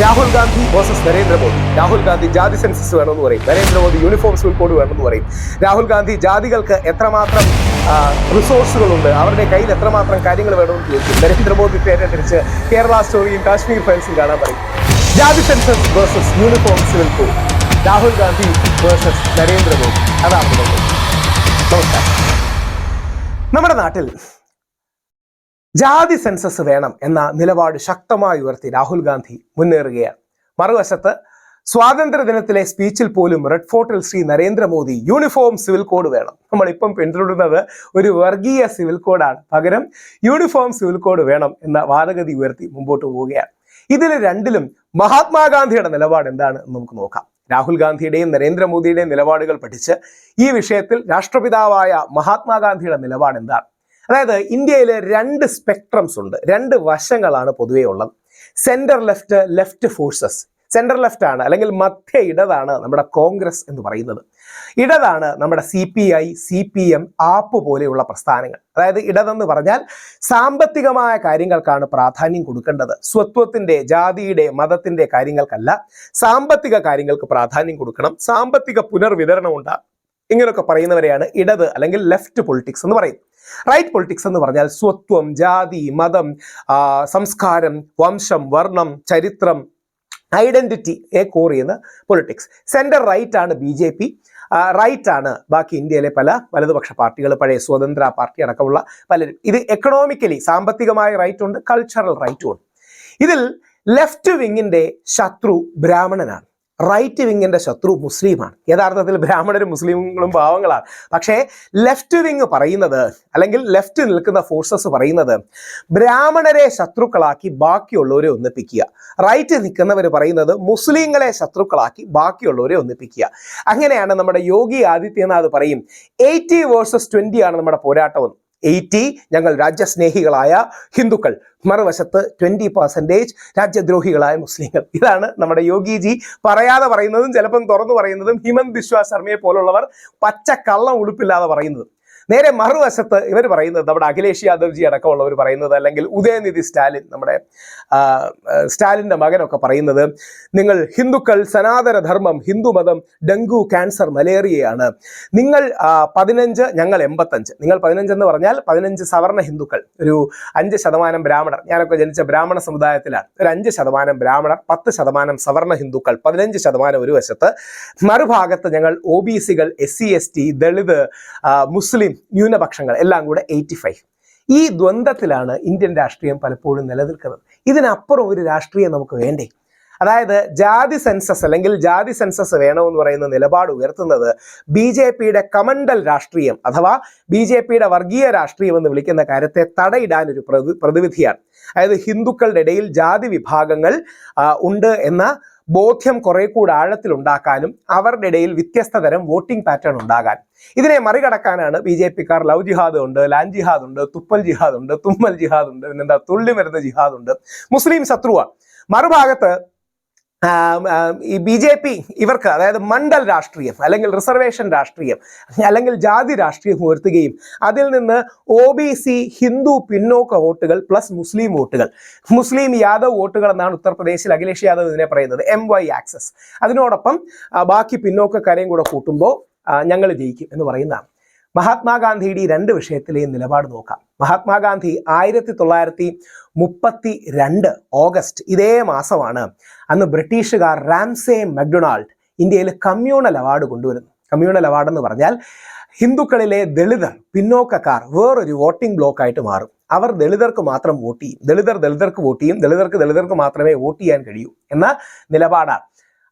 Rahul Gandhi versus Narendra Modi. Rahul Gandhi ജാതി census വേണമെന്ന് പറയും. നരേന്ദ്രമോദി യൂണിഫോം സ്കൂൾ കോഡ് വേണമെന്ന് പറയും. രാഹുൽ ഗാന്ധി ജാതികൾക്ക് എത്രമാത്രം റിസോഴ്സുകളുണ്ട് അവരുടെ കയ്യിൽ എത്രമാത്രം കാര്യങ്ങൾ വേണമെന്ന് ചോദിക്കും. നരേന്ദ്രമോദി പേരെ തിരിച്ച് കേരള സ്റ്റോറിയും കാശ്മീർ ഫയൽസും കാണാൻ പറയും. ജാതി census versus uniform civil code Rahul Gandhi versus Narendra Modi. അതാണ് നമസ്കാരം. നമ്മുടെ നാട്ടിൽ ജാതി സെൻസസ് വേണം എന്ന നിലപാട് ശക്തമായി ഉയർത്തി രാഹുൽ ഗാന്ധി മുന്നേറുകയാണ്. മറുവശത്ത് സ്വാതന്ത്ര്യദിനത്തിലെ സ്പീച്ചിൽ പോലും red ഫോർട്ടിൽ Shri Narendra Modi uniform civil code വേണം. നമ്മൾ നമ്മളിപ്പം പിന്തുടരുന്നത് ഒരു വർഗീയ സിവിൽ കോഡാണ് പകരം യൂണിഫോം സിവിൽ കോഡ് വേണം എന്ന വാദഗതി ഉയർത്തി മുമ്പോട്ട് പോവുകയാണ്. ഇതിൽ രണ്ടിലും മഹാത്മാഗാന്ധിയുടെ നിലപാട് എന്താണ് നമുക്ക് നോക്കാം. രാഹുൽ ഗാന്ധിയുടെയും നരേന്ദ്രമോദിയുടെയും നിലപാടുകൾ പഠിച്ച് ഈ വിഷയത്തിൽ രാഷ്ട്രപിതാവായ മഹാത്മാഗാന്ധിയുടെ നിലപാട് എന്താണ്? അതായത് ഇന്ത്യയിൽ രണ്ട് സ്പെക്ട്രംസ് ഉണ്ട്. രണ്ട് വശങ്ങളാണ് പൊതുവേ ഉള്ളത്. Centre left left forces centre left ആണ് അല്ലെങ്കിൽ മധ്യ ഇടതാണ് നമ്മുടെ കോൺഗ്രസ് എന്ന് പറയുന്നത്. ഇടതാണ് നമ്മുടെ C P I C P M AAP പോലെയുള്ള പ്രസ്ഥാനങ്ങൾ. അതായത് ഇടതെന്ന് പറഞ്ഞാൽ സാമ്പത്തികമായ കാര്യങ്ങൾക്കാണ് പ്രാധാന്യം കൊടുക്കേണ്ടത്. സ്വത്വത്തിന്റെ ജാതിയുടെ മതത്തിന്റെ കാര്യങ്ങൾക്കല്ല സാമ്പത്തിക കാര്യങ്ങൾക്ക് പ്രാധാന്യം കൊടുക്കണം. സാമ്പത്തിക പുനർവിതരണം ഉണ്ടാകും ഇങ്ങനെയൊക്കെ പറയുന്നവരെയാണ് ഇടത് അല്ലെങ്കിൽ ലെഫ്റ്റ് പൊളിറ്റിക്സ് എന്ന് പറയുന്നത്. റൈറ്റ് പൊളിറ്റിക്സ് എന്ന് പറഞ്ഞാൽ സ്വത്വം ജാതി മതം സംസ്കാരം വംശം വർണം ചരിത്രം ഐഡന്റിറ്റി കോർ ചെയ്യുന്ന പൊളിറ്റിക്സ് സെന്റർ റൈറ്റ് ആണ് ബി ജെ പി റൈറ്റ് ആണ് ബാക്കി ഇന്ത്യയിലെ പല വലതുപക്ഷ പാർട്ടികൾ പഴയ സ്വതന്ത്ര പാർട്ടി അടക്കമുള്ള പലരും. ഇത് എക്കണോമിക്കലി സാമ്പത്തികമായ റൈറ്റ് ഉണ്ട് കൾച്ചറൽ റൈറ്റും ഉണ്ട്. ഇതിൽ ലെഫ്റ്റ് വിങ്ങിന്റെ ശത്രു ബ്രാഹ്മണനാണ്. റൈറ്റ് വിങ്ങിന്റെ ശത്രു മുസ്ലിമാണ്. യഥാർത്ഥത്തിൽ ബ്രാഹ്മണരും മുസ്ലിങ്ങളും പാവങ്ങളാണ്. പക്ഷേ ലെഫ്റ്റ് വിങ് പറയുന്നത് അല്ലെങ്കിൽ ലെഫ്റ്റ് നിൽക്കുന്ന ഫോഴ്സസ് പറയുന്നത് ബ്രാഹ്മണരെ ശത്രുക്കളാക്കി ബാക്കിയുള്ളവരെ ഒന്നിപ്പിക്കുക. റൈറ്റ് നിൽക്കുന്നവർ പറയുന്നത് മുസ്ലിങ്ങളെ ശത്രുക്കളാക്കി ബാക്കിയുള്ളവരെ ഒന്നിപ്പിക്കുക. അങ്ങനെയാണ് നമ്മുടെ യോഗി ആദിത്യനാഥ് പറയും എയ്റ്റി വേഴ്സസ് ട്വന്റി ആണ് നമ്മുടെ പോരാട്ടം എയ്റ്റി ഞങ്ങൾ രാജ്യസ്നേഹികളായ ഹിന്ദുക്കൾ. മറുവശത്ത് ട്വന്റി പെർസെന്റേജ് രാജ്യദ്രോഹികളായ മുസ്ലിങ്ങൾ. ഇതാണ് നമ്മുടെ യോഗിജി പറയാതെ പറയുന്നതും ചിലപ്പം തുറന്നു പറയുന്നതും ഹിമന്ത് ബിശ്വാസ് ശർമ്മയെ പോലുള്ളവർ പച്ച കള്ളം ഉടുപ്പില്ലാതെ പറയുന്നതും. നേരെ മറുവശത്ത് ഇവർ പറയുന്നത് നമ്മുടെ അഖിലേഷ് യാദവ് ജി അടക്കമുള്ളവർ പറയുന്നത് അല്ലെങ്കിൽ ഉദയനിധി സ്റ്റാലിൻ നമ്മുടെ സ്റ്റാലിന്റെ മകനൊക്കെ പറയുന്നത് നിങ്ങൾ ഹിന്ദുക്കൾ സനാതന ധർമ്മം ഹിന്ദുമതം ഡെങ്കു ക്യാൻസർ മലേറിയയാണ്. നിങ്ങൾ പതിനഞ്ച് ഞങ്ങൾ എൺപത്തഞ്ച്. നിങ്ങൾ പതിനഞ്ച് എന്ന് പറഞ്ഞാൽ പതിനഞ്ച് സവർണ ഹിന്ദുക്കൾ. ഒരു അഞ്ച് ശതമാനം ബ്രാഹ്മണർ. ഞാനൊക്കെ ജനിച്ച ബ്രാഹ്മണ സമുദായത്തിലാണ്. ഒരു അഞ്ച് ശതമാനം ബ്രാഹ്മണർ പത്ത് ശതമാനം സവർണ ഹിന്ദുക്കൾ. പതിനഞ്ച് ശതമാനം ഒരു വശത്ത്. മറുഭാഗത്ത് ഞങ്ങൾ O B സികൾ S C S T Dalit മുസ്ലിം ന്യൂനപക്ഷങ്ങൾ എല്ലാം കൂടെ എയ്റ്റി ഫൈവ് ഈ ദ്വന്ദ്ത്തിലാണ് ഇന്ത്യൻ രാഷ്ട്രീയം പലപ്പോഴും നിലനിൽക്കുന്നത്. ഇതിനപ്പുറം ഒരു രാഷ്ട്രീയം നമുക്ക് വേണ്ടേ? അതായത് ജാതി സെൻസസ് അല്ലെങ്കിൽ ജാതി സെൻസസ് വേണമെന്ന് പറയുന്ന നിലപാട് ഉയർത്തുന്നത് ബി ജെ പിയുടെ കമണ്ടൽ രാഷ്ട്രീയം അഥവാ ബി ജെ പിയുടെ വർഗീയ രാഷ്ട്രീയം എന്ന് വിളിക്കുന്ന കാര്യത്തെ തടയിടാൻ ഒരു പ്രതി പ്രതിവിധിയാണ്. അതായത് ഹിന്ദുക്കളുടെ ഇടയിൽ ജാതി വിഭാഗങ്ങൾ ഉണ്ട് എന്ന ബോധ്യം കുറെ കൂടെ ആഴത്തിൽ ഉണ്ടാക്കാനും അവരുടെ ഇടയിൽ വ്യത്യസ്ത തരം വോട്ടിംഗ് പാറ്റേൺ ഉണ്ടാകാൻ. ഇതിനെ മറികടക്കാനാണ് ബി ജെ പിക്കാർ ലവ് ജിഹാദ് ഉണ്ട് ലാൻ ജിഹാദ് ഉണ്ട് തുപ്പൽ ജിഹാദ് ഉണ്ട് തുമ്മൽ ജിഹാദ് ഉണ്ട് പിന്നെന്താ തുള്ളി മരുന്ന് ജിഹാദ് ഉണ്ട്. മുസ്ലിം ശത്രുവാണ് മറുഭാഗത്ത് ഈ ബി ജെ പി ഇവർക്ക് അതായത് മണ്ഡൽ രാഷ്ട്രീയം അല്ലെങ്കിൽ റിസർവേഷൻ രാഷ്ട്രീയം അല്ലെങ്കിൽ ജാതി രാഷ്ട്രീയം ഉയർത്തുകയും അതിൽ നിന്ന് ഒ ബി സി ഹിന്ദു പിന്നോക്ക വോട്ടുകൾ പ്ലസ് മുസ്ലിം വോട്ടുകൾ. മുസ്ലിം യാദവ് വോട്ടുകൾ എന്നാണ് ഉത്തർപ്രദേശിൽ അഖിലേഷ് യാദവ് ഇതിനെ പറയുന്നത് എം വൈ ആക്സസ്. അതിനോടൊപ്പം ബാക്കി പിന്നോക്കക്കാരെയും കൂടെ കൂട്ടുമ്പോൾ ഞങ്ങൾ ജയിക്കും എന്ന് പറയുന്നതാണ് മഹാത്മാഗാന്ധിയുടെ ഈ രണ്ട് വിഷയത്തിലെയും നിലപാട് നോക്കാം. മഹാത്മാഗാന്ധി ആയിരത്തി തൊള്ളായിരത്തി മുപ്പത്തി രണ്ട് ഓഗസ്റ്റ് ഇതേ മാസമാണ് അന്ന് ബ്രിട്ടീഷുകാർ റാംസേ മക്ഡൊണാൾഡ് ഇന്ത്യയിൽ കമ്മ്യൂണൽ അവാർഡ് കൊണ്ടുവരുന്നു. കമ്മ്യൂണൽ അവാർഡ് എന്ന് പറഞ്ഞാൽ ഹിന്ദുക്കളിലെ ദളിതർ പിന്നോക്കക്കാർ വേറൊരു വോട്ടിംഗ് ബ്ലോക്കായിട്ട് മാറും. അവർ ദളിതർക്ക് മാത്രം വോട്ട് ചെയ്യും. ദളിതർ ദളിതർക്ക് വോട്ട് ചെയ്യും. ദളിതർക്ക് ദളിതർക്ക് മാത്രമേ വോട്ട് ചെയ്യാൻ കഴിയൂ എന്ന നിലപാടാണ്.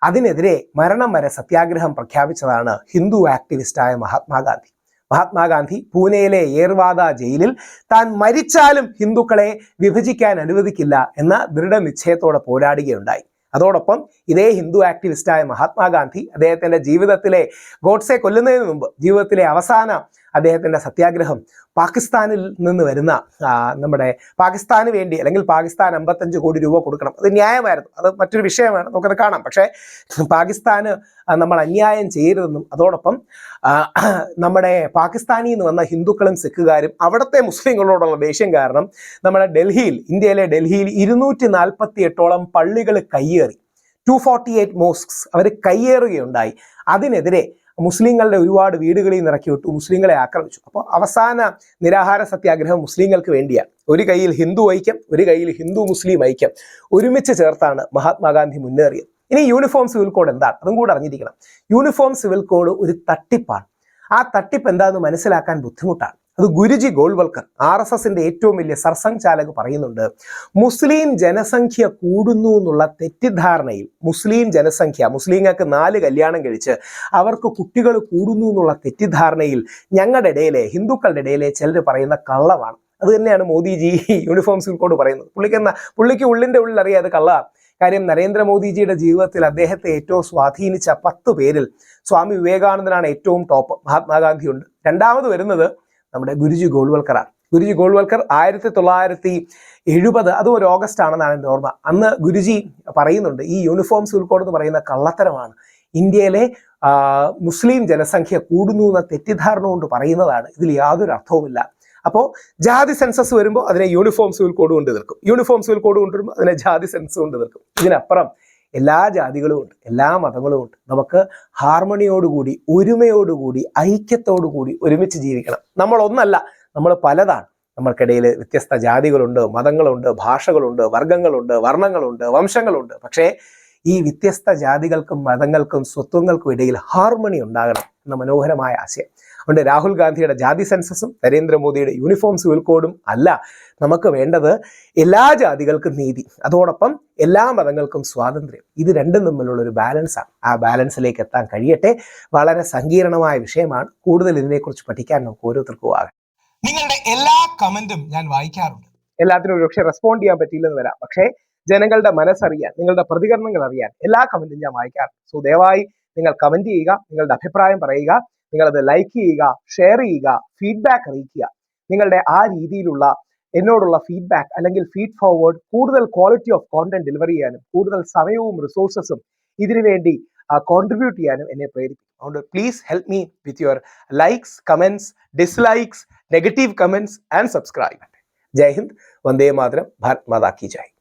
അതിനെതിരെ മരണം വരെ സത്യാഗ്രഹം പ്രഖ്യാപിച്ചതാണ് ഹിന്ദു ആക്ടിവിസ്റ്റായ മഹാത്മാഗാന്ധി മഹാത്മാഗാന്ധി പൂനെയിലെ ഏർവാദ ജയിലിൽ താൻ മരിച്ചാലും ഹിന്ദുക്കളെ വിഭജിക്കാൻ അനുവദിക്കില്ല എന്ന ദൃഢനിശ്ചയത്തോടെ പോരാടുകയുണ്ടായി. അതോടൊപ്പം ഇതേ ഹിന്ദു ആക്ടിവിസ്റ്റായ മഹാത്മാഗാന്ധി അദ്ദേഹത്തിന്റെ ജീവിതത്തിലെ ഗോഡ്സെ കൊല്ലുന്നതിന് മുമ്പ് ജീവിതത്തിലെ അവസാന അദ്ദേഹത്തിന്റെ സത്യാഗ്രഹം പാകിസ്ഥാനിൽ നിന്ന് വരുന്ന നമ്മുടെ പാകിസ്ഥാന് വേണ്ടി അല്ലെങ്കിൽ പാകിസ്ഥാൻ അമ്പത്തഞ്ച് കോടി രൂപ കൊടുക്കണം. അത് ന്യായമായിരുന്നു. അത് മറ്റൊരു വിഷയമാണ്. നമുക്കത് കാണാം. പക്ഷേ പാകിസ്ഥാന് നമ്മൾ അന്യായം ചെയ്യരുതെന്നും അതോടൊപ്പം നമ്മുടെ പാകിസ്ഥാനിൽ നിന്ന് വന്ന ഹിന്ദുക്കളും സിഖുകാരും അവിടുത്തെ മുസ്ലിങ്ങളോടുള്ള ദേഷ്യം കാരണം നമ്മുടെ ഡൽഹിയിൽ ഇന്ത്യയിലെ ഡൽഹിയിൽ ഇരുന്നൂറ്റി നാൽപ്പത്തി എട്ടോളം പള്ളികൾ കയ്യേറി. ടു ഫോർട്ടി എയ്റ്റ് മോസ്ക്സ് അവർ കയ്യേറുകയുണ്ടായി. അതിനെതിരെ മുസ്ലിങ്ങളുടെ ഒരുപാട് വീടുകളിൽ നിറക്കി വിട്ടു മുസ്ലിങ്ങളെ ആക്രമിച്ചു. അപ്പോൾ അവസാന നിരാഹാര സത്യാഗ്രഹം മുസ്ലിങ്ങൾക്ക് വേണ്ടിയാണ്. ഒരു കയ്യിൽ ഹിന്ദു ഐക്യം ഒരു കയ്യിൽ ഹിന്ദു മുസ്ലിം ഐക്യം. ഒരുമിച്ച് ചേർത്താണ് മഹാത്മാഗാന്ധി മുന്നേറിയത്. ഇനി യൂണിഫോം സിവിൽ കോഡ് എന്താണ്? അതും കൂടെ അറിഞ്ഞിരിക്കണം. യൂണിഫോം സിവിൽ കോഡ് ഒരു തട്ടിപ്പാണ്. ആ തട്ടിപ്പ് എന്താണെന്ന് മനസ്സിലാക്കാൻ ബുദ്ധിമുട്ടാണ്. അത് ഗുരുജി ഗോൾവൽക്കർ ആർ എസ് എസിന്റെ ഏറ്റവും വലിയ സർസംഘചാലക് പറയുന്നുണ്ട് മുസ്ലിം ജനസംഖ്യ കൂടുന്നു എന്നുള്ള തെറ്റിദ്ധാരണയിൽ മുസ്ലിം ജനസംഖ്യ മുസ്ലിങ്ങൾക്ക് നാല് കല്യാണം കഴിച്ച് അവർക്ക് കുട്ടികൾ കൂടുന്നു എന്നുള്ള തെറ്റിദ്ധാരണയിൽ ഞങ്ങളുടെ ഇടയിലെ ഹിന്ദുക്കളുടെ ഇടയിലെ ചിലർ പറയുന്ന കള്ളമാണ്. അത് തന്നെയാണ് മോദിജി യൂണിഫോം സിൽക്കോട് പറയുന്നത്. പുള്ളിക്ക് എന്നാ പുള്ളിക്ക് ഉള്ളിന്റെ ഉള്ളിൽ അറിയാം അത് കള്ളമാണ് കാര്യം നരേന്ദ്രമോദിജിയുടെ ജീവിതത്തിൽ അദ്ദേഹത്തെ ഏറ്റവും സ്വാധീനിച്ച പത്ത് പേരിൽ സ്വാമി വിവേകാനന്ദനാണ് ഏറ്റവും ടോപ്പ്. മഹാത്മാഗാന്ധിയുണ്ട്. രണ്ടാമത് വരുന്നത് നമ്മുടെ ഗുരുജി ഗോൾവൽക്കറാണ് ഗുരുജി ഗോൾവൽക്കർ ആയിരത്തി തൊള്ളായിരത്തി എഴുപത് അതും ഒരു ഓഗസ്റ്റ് ആണെന്നാണ് എന്റെ ഓർമ്മ. അന്ന് ഗുരുജി പറയുന്നുണ്ട് ഈ യൂണിഫോം സ്കൂൾ കോഡ് എന്ന് പറയുന്ന കള്ളത്തരമാണ്. ഇന്ത്യയിലെ മുസ്ലിം ജനസംഖ്യ കൂടുന്നു എന്ന തെറ്റിദ്ധാരണ കൊണ്ട് പറയുന്നതാണ്. ഇതിൽ യാതൊരു അർത്ഥവുമില്ല. അപ്പോൾ ജാതി സെൻസസ് വരുമ്പോൾ അതിനെ യൂണിഫോം സിവിൽ കോഡ് കൊണ്ട് തീർക്കും. യൂണിഫോം സിവിൽ കോഡ് കൊണ്ടുവരുമ്പോൾ അതിനെ ജാതി സെൻസസ് കൊണ്ട് തീർക്കും. ഇതിനപ്പുറം എല്ലാ ജാതികളും ഉണ്ട് എല്ലാ മതങ്ങളും ഉണ്ട്. നമുക്ക് ഹാർമണിയോടുകൂടി ഒരുമയോടുകൂടി ഐക്യത്തോടുകൂടി ഒരുമിച്ച് ജീവിക്കണം. നമ്മൾ ഒന്നല്ല നമ്മൾ പലതാണ്. നമ്മൾക്കിടയിൽ വ്യത്യസ്ത ജാതികളുണ്ട് മതങ്ങളുണ്ട് ഭാഷകളുണ്ട് വർഗങ്ങളുണ്ട് വർണങ്ങളുണ്ട് വംശങ്ങളുണ്ട്. പക്ഷേ ഈ വ്യത്യസ്ത ജാതികൾക്കും മതങ്ങൾക്കും സ്വത്വങ്ങൾക്കും ഇടയിൽ ഹാർമണി ഉണ്ടാകണം. എന്ന മനോഹരമായ ആശയം. അതുകൊണ്ട് രാഹുൽ ഗാന്ധിയുടെ ജാതി സെൻസസും നരേന്ദ്രമോദിയുടെ യൂണിഫോം സിവിൽ കോഡും അല്ല നമുക്ക് വേണ്ടത് എല്ലാ ജാതികൾക്കും നീതി അതോടൊപ്പം എല്ലാ മതങ്ങൾക്കും സ്വാതന്ത്ര്യം. ഇത് രണ്ടും തമ്മിലുള്ള ഒരു ബാലൻസാണ് ആ ബാലൻസിലേക്ക് എത്താൻ കഴിയട്ടെ. വളരെ സങ്കീർണമായ വിഷയമാണ്. കൂടുതൽ ഇതിനെക്കുറിച്ച് പഠിക്കാൻ നമുക്ക് ഓരോരുത്തർക്കും ആകാം. നിങ്ങളുടെ എല്ലാ കമന്റും ഞാൻ വായിക്കാറുണ്ട്. എല്ലാത്തിനും ഒരുപക്ഷെ റെസ്പോണ്ട് ചെയ്യാൻ പറ്റിയില്ലെന്ന് വരാം. പക്ഷേ ജനങ്ങളുടെ മനസ്സറിയാൻ നിങ്ങളുടെ പ്രതികരണങ്ങൾ അറിയാൻ എല്ലാ കമന്റും ഞാൻ വായിക്കാറുണ്ട്. സോ ദയവായി നിങ്ങൾ കമന്റ് ചെയ്യുക നിങ്ങളുടെ അഭിപ്രായം പറയുക നിങ്ങളത് ലൈക്ക് ചെയ്യുക ഷെയർ ചെയ്യുക ഫീഡ്ബാക്ക് അറിയിക്കുക. നിങ്ങളുടെ ആ രീതിയിലുള്ള എന്നോടുള്ള ഫീഡ്ബാക്ക് അല്ലെങ്കിൽ ഫീഡ് ഫോർവേഡ് കൂടുതൽ ക്വാളിറ്റി ഓഫ് കോണ്ടന്റ് ഡെലിവറി ചെയ്യാനും കൂടുതൽ സമയവും റിസോഴ്സസും ഇതിനുവേണ്ടി കോൺട്രിബ്യൂട്ട് ചെയ്യാനും എന്നെ പ്രേരിപ്പിക്കും. അതുകൊണ്ട് please help me with your likes comments dislikes negative comments and subscribe ജയ് ഹിന്ദ്. വന്ദേ മാതരം. ഭാരത് മാതാ കി ജയ്.